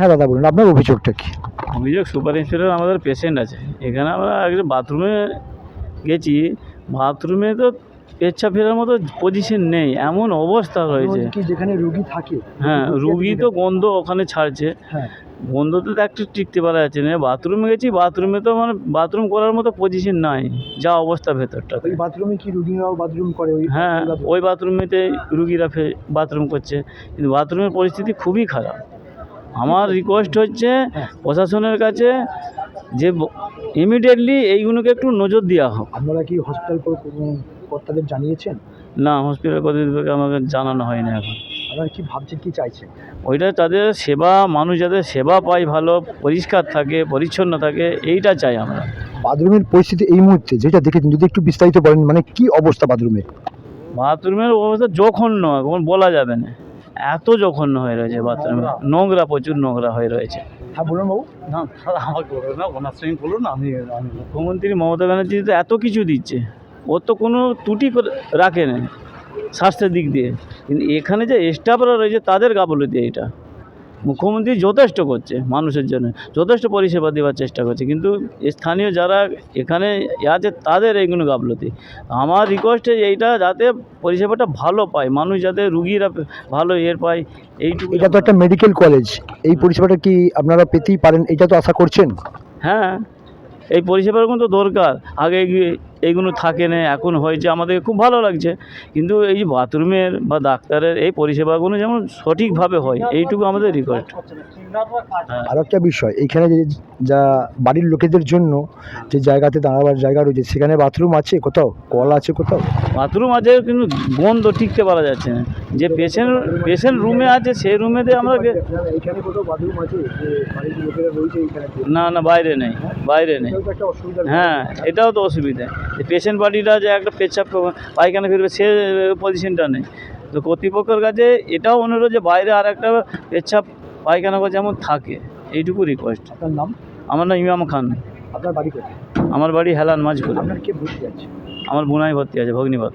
হ্যাঁ দাদা বলুন আপনার অভিযোগটা কি? অভিযোগ সুপার ইন্সপেক্টর আমাদের পেশেন্ট আছে। এখানে আমরা আগে বাথরুমে গেছি বাথরুমে তো পেচ্ছা ফেরার মতো পজিশন নেই এমন অবস্থা হয়েছে। যেখানে রুগী থাকে? হ্যাঁ রুগী তো গন্ধ ওখানে ছাড়ছে। গন্ধ গন্ধতে তো একটু টিকতে পারা যাচ্ছে না। বাথরুমে গেছি বাথরুমে তো মানে বাথরুম করার মতো পজিশন নাই যা অবস্থা ভেতরটা। ওই বাথরুমে কি রোগীরাও বাথরুম করে? ওই হ্যাঁ ওই বাথরুমেতে রুগীরা বাথরুম করছে। কিন্তু বাথরুমের পরিস্থিতি খুবই খারাপ। আমার রিকোয়েস্ট হচ্ছে হ্যাঁ। প্রশাসনের কাছে যে ইমিডিয়েটলি এইগুলোকে একটু নজর দেওয়া হোক। আপনারা কি হসপিটাল কর্তাদের জানিয়েছেন? না হসপিটাল কর্তৃপক্ষকে আমাকে জানানো হয়নি এখন। আপনারা কি ভাবছেন কি চাইছেন? ওইটা তাদের সেবা মানুষ যাতে সেবা পায় ভালো পরিষ্কার থাকে পরিচ্ছন্ন থাকে এইটা চাই আমরা। বাথরুমের পরিস্থিতি এই মুহূর্তে যেটা দেখেছেন যদি একটু বিস্তারিত বলেন মানে কি অবস্থা বাথরুমের? বাথরুমের অবস্থা জঘন্য এখন বলা যাবে না। এত জঘন্য হয়ে রয়েছে বাথরুমে। নোংরা প্রচুর নোংরা হয়ে রয়েছে। হ্যাঁ বলুন বাবু। না আমাকে বলুন না ওনার সঙ্গে বলুন আমি মুখ্যমন্ত্রী মমতা ব্যানার্জি তো এত কিছু দিচ্ছে। ওর তো কোনো ত্রুটি করে রাখে না স্বাস্থ্যের দিক দিয়ে। কিন্তু এখানে যে স্টাফরা রয়েছে তাদের গাফলতি এটা মুখ্যমন্ত্রী যথেষ্ট করছে মানুষের জন্য যথেষ্ট পরিষেবা দেওয়ার চেষ্টা করছে কিন্তু স্থানীয় যারা এখানে আছে তাদের এইগুলো গাফলতি। আমার রিকোয়েস্টে এইটা যাতে পরিষেবাটা ভালো পায় মানুষ যাতে রুগীরা ভালো এর পায় এইটুকু এটা তো একটা মেডিকেল কলেজ এই পরিষেবাটা কি আপনারা পেতেই পারেন এটা তো আশা করছেন? হ্যাঁ। এই পরিষেবার কিন্তু দরকার। আগে এইগুলো থাকে না এখন হয়েছে আমাদের খুব ভালো লাগছে। কিন্তু এই যে বাথরুমের বা ডাক্তারের এই পরিষেবাগুলো যেমন সঠিকভাবে হয় এইটুকু আমাদের রিকোয়েস্ট আর একটা বিষয় এখানে যে যা বাড়ির লোকেদের জন্য যে জায়গাতে দাঁড়াবার জায়গা রয়েছে সেখানে বাথরুম আছে কোথাও? কল আছে কোথাও? বাথরুম আছে কিন্তু গন্ধ টিকতে পারা যাচ্ছে না। যে পেশেন্ট পেশেন্ট রুমে আছে সেই রুমেতে আমরা না না বাইরে নেই বাইরে নেই। হ্যাঁ এটাও তো অসুবিধা। পেশেন্ট পার্টিটা যে একটা পেচ্ছাপ পায়খানা ফিরবে সে পজিশনটা নেই। তো কর্তৃপক্ষের কাছে এটাও অনুরোধ যে বাইরে আর একটা পেচ্ছাপ পায়খানা যেমন থাকে এইটুকু রিকোয়েস্ট নাম? আমার নাম ইমাম খান। আপনার বাড়ি আমার বাড়ি হেলান মাঝ করে আপনার ভর্তি আছে? আমার বোনাই ভর্তি আছে ভগ্নিপথ।